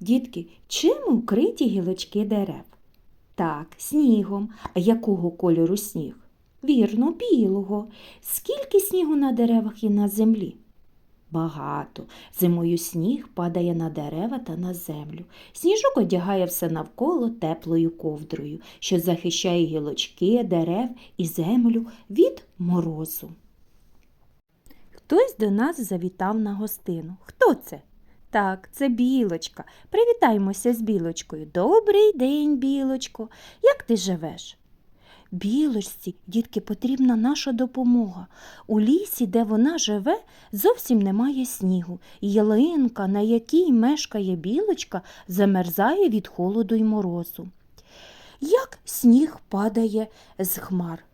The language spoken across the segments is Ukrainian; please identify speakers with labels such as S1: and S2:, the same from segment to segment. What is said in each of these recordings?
S1: Дітки, чим укриті гілочки дерев? Так, снігом. А якого кольору сніг? Вірно, білого. Скільки снігу на деревах і на землі? Багато. Зимою сніг падає на дерева та на землю. Сніжок одягає все навколо теплою ковдрою, що захищає гілочки, дерев і землю від морозу. Хтось до нас завітав на гостину. Хто це? Так, це білочка. Привітаємося з білочкою. Добрий день, білочко. Як ти живеш? Білочці, дітки, потрібна наша допомога. У лісі, де вона живе, зовсім немає снігу. Ялинка, на якій мешкає білочка, замерзає від холоду й морозу. Як сніг падає з хмар,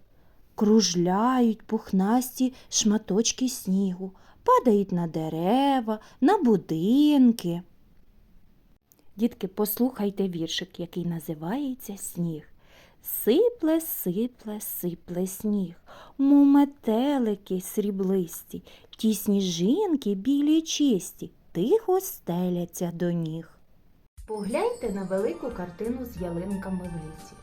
S1: кружляють пухнасті шматочки снігу, падають на дерева, на будинки. Дітки, послухайте віршик, який називається Сніг. Сипле, сипле, сипле сніг, му метелики сріблисті, ті сніжинки білі чисті, тихо стеляться до ніг. Погляньте на велику картину з ялинками в лісі.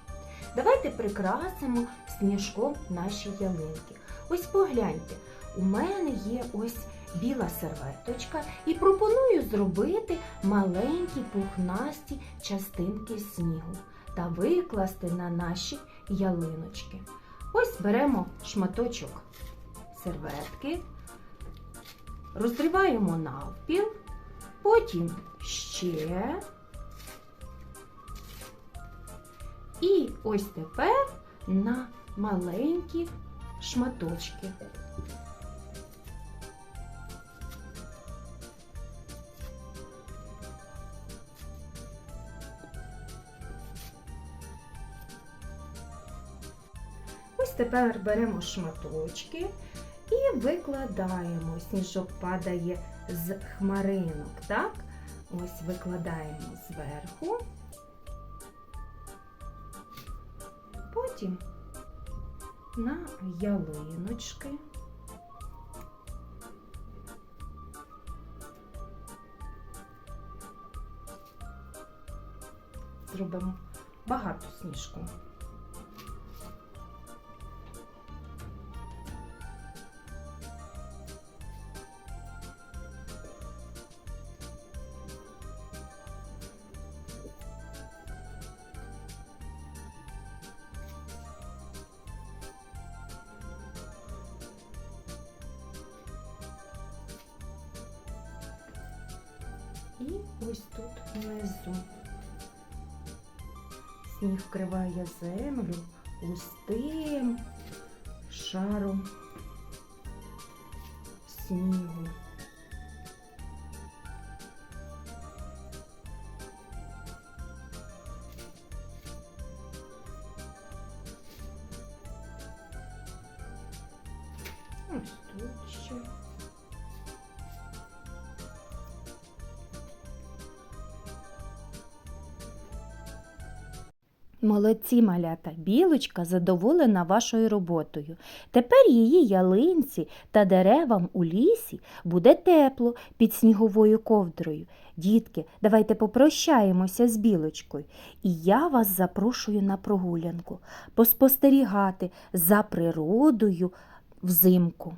S1: Давайте прикрасимо сніжком наші ялинки. Ось погляньте, у мене є ось біла серветочка і пропоную зробити маленькі пухнасті частинки снігу та викласти на наші ялиночки. Ось беремо шматочок серветки, розриваємо навпіл, потім ще. І ось тепер на маленькі шматочки. Ось тепер беремо шматочки і викладаємо. Сніжок падає з хмаринок, так? Ось викладаємо зверху. Потім на ялиночки. Зробимо багато сніжку. Ось тут внизу. Сніг вкриває землю густим шаром снігу. Молодці малята, білочка задоволена вашою роботою. Тепер її ялинці та деревам у лісі буде тепло під сніговою ковдрою. Дітки, давайте попрощаємося з білочкою. І я вас запрошую на прогулянку, поспостерігати за природою взимку.